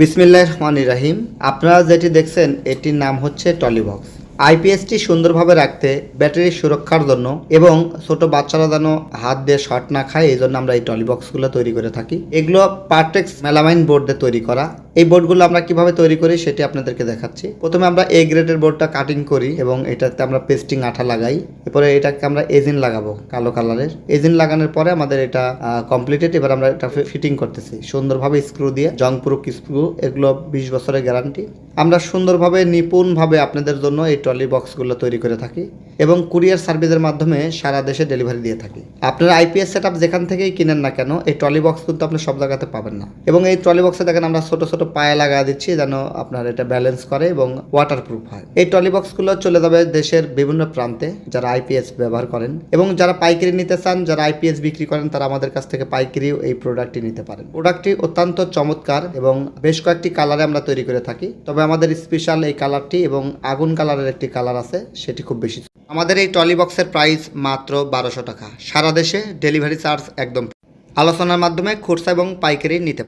বিসমিল্লাহ রহমান রাহিম। আপনারা যেটি দেখছেন, এটির নাম হচ্ছে টলিবক্স। আইপিএসটি সুন্দরভাবে রাখতে ব্যাটারি সুরক্ষার জন্য এবং ছোট বাচ্চারা যেন হাত দিয়ে শর্ট না খায়, এই জন্য আমরা এই টলিবক্সগুলো তৈরি করে থাকি। এগুলো পার্টেক্স মেলামাইন বোর্ড দিয়ে তৈরি করা। এই বোর্ডগুলো আমরা কীভাবে তৈরি করি, সেটি আপনাদেরকে দেখাচ্ছি। প্রথমে আমরা এ গ্রেডের বোর্ডটা কাটিং করি এবং এটাতে আমরা পেস্টিং আঠা লাগাই। এরপরে এটাকে আমরা এজিন লাগাবো, কালো কালারের। এজিন লাগানোর পরে আমাদের এটা কমপ্লিটেড এবার আমরা এটা ফিটিং করতেছি। সুন্দরভাবে স্ক্রু দিয়ে জংপুরুক স্ক্রু এগুলো বিশ বছরের গ্যারান্টি আমরা সুন্দরভাবে, নিপুণভাবে আপনাদের জন্য এই ট্রলি বক্সগুলো তৈরি করে থাকি। এবং কুরিয়ার সার্ভিসের মাধ্যমে সারা দেশে ডেলিভারি দিয়ে থাকি। আপনার আইপিএস সেট যেখান থেকেই কিনেন না কেন, এই ট্রলি বক্স কিন্তু আপনি সব জায়গাতে পাবেন না। এবং এই ট্রলি বক্সে দেখেন আমরা ছোট ছোট পায়ে লাগা দিচ্ছি যেন আপনার এটা ব্যালেন্স করে এবং ওয়াটারপ্রুফ হয়। এই ট্রলি বক্সগুলো চলে যাবে দেশের বিভিন্ন প্রান্তে যারা আইপিএস ব্যবহার করেন এবং যারা পাইকারি নিতে চান, যারা আইপিএস বিক্রি করেন, তারা আমাদের কাছ থেকে পাইকারিও এই প্রোডাক্টটি নিতে পারেন। প্রোডাক্টটি অত্যন্ত চমৎকার এবং বেশ কয়েকটি কালারে আমরা তৈরি করে থাকি। তবে আমাদের স্পেশাল এই কালারটি এবং আগুন কালারের একটি কালার আছে, সেটি খুব বেশি আমাদের এই ট্রলি বক্সের প্রাইস মাত্র বারোশো টাকা। সারা দেশে ডেলিভারি চার্জ একদম আলোচনার মাধ্যমে খুচরা এবং পাইকারি নিতে